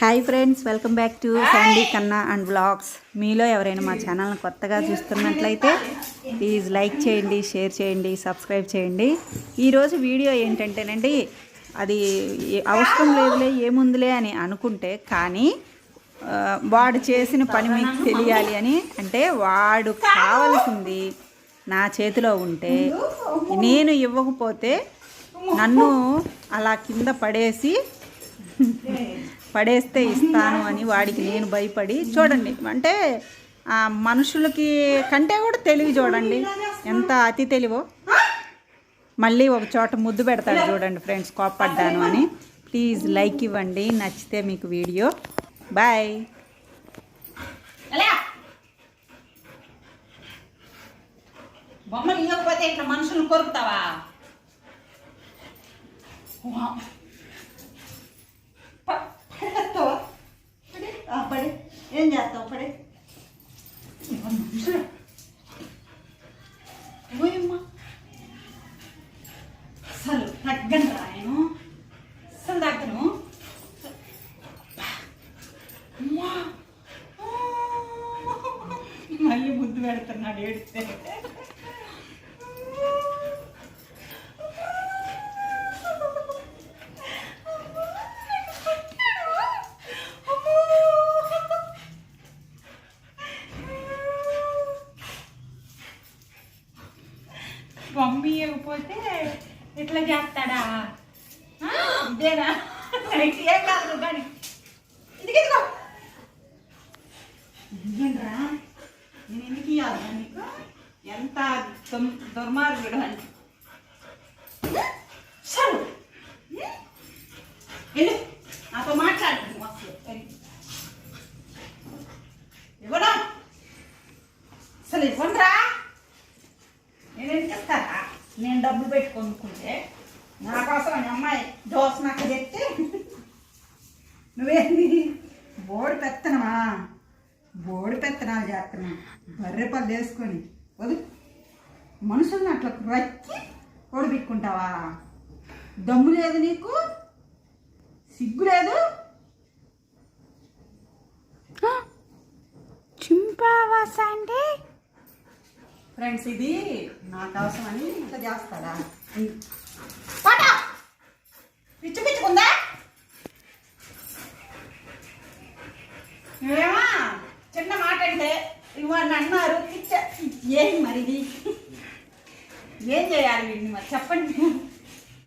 Hi friends welcome back to Sandy Kanna and vlogs మీలో ఎవరైనా మా ఛానల్ని కొత్తగా చూస్తున్నట్లయితే ప్లీజ్ లైక్ చేయండి షేర్ చేయండి సబ్స్క్రైబ్ చేయండి. ఈరోజు వీడియో ఏంటంటేనండి అది అవసరం లేదులే ఏముందిలే అని అనుకుంటే కానీ వాడు చేసిన పని మీకు తెలియాలి అని అంటే వాడు కావలసింది నా చేతిలో ఉంటే నేను ఇవ్వకపోతే నన్ను అలా కింద పడేసి పడేస్తే ఇస్తాను అని వాడికి నేను భయపడి చూడండి. అంటే మనుషులకి కంటే కూడా తెలివి చూడండి. ఎంత అతి తెలివో. మళ్ళీ ఒక చోట ముద్దు పెడతాడు చూడండి ఫ్రెండ్స్ కోప్పడ్డాను అని. ప్లీజ్ లైక్ ఇవ్వండి నచ్చితే మీకు వీడియో. బాయ్. బొమ్మలు ఇవ్వకపోతే ఇట్లా మనుషులను కొరుకుతావా? ఏం చేస్తావు పడే పోయమ్మా అసలు తగ్గను రాయను అసలు తగ్గను. మళ్ళీ ముద్దు పెడుతున్నాడు ఏడితే మమ్మీ ఇవ్వకపోతే ఇట్లా చేస్తాడా? ఇదేనా? ఏం కాదు కానీ. ఇది ఇదిగో ఏంట్రా నేను ఎందుకు ఇవ్వాలి నీకు ఎంత దుర్మార్గుడు అని. సరే. వెళ్ళు. నాతో మాట్లాడు. ఇవ్వడం అసలు నేను డబ్బులు పెట్టి కొనుక్కుంటే నా కోసం అమ్మాయి దోశ నాకు తెచ్చి నువ్వేంది? బోడి పెత్తనమా? బోడి పెత్తనాలు చేస్తున్నా బర్రె పళ్ళు వేసుకొని వదు. మనుషుల్ని అట్లా రచ్చి ఓడిపెట్టుకుంటావా దమ్ము లేదు నీకు? సిగ్గు లేదు? చింపావా అంటే ఫ్రెండ్స్ ఇది నాకు అవసరమని ఇట్లా చేస్తాడా పాట పిచ్చి పిచ్చుకుందా నువ్వేమా చిన్న మాట అంటే ఇవ్వండి అన్నారు. పిచ్చ. ఏం మరి ఇది? ఏం చేయాలి వీడిని మరి? చెప్పండి.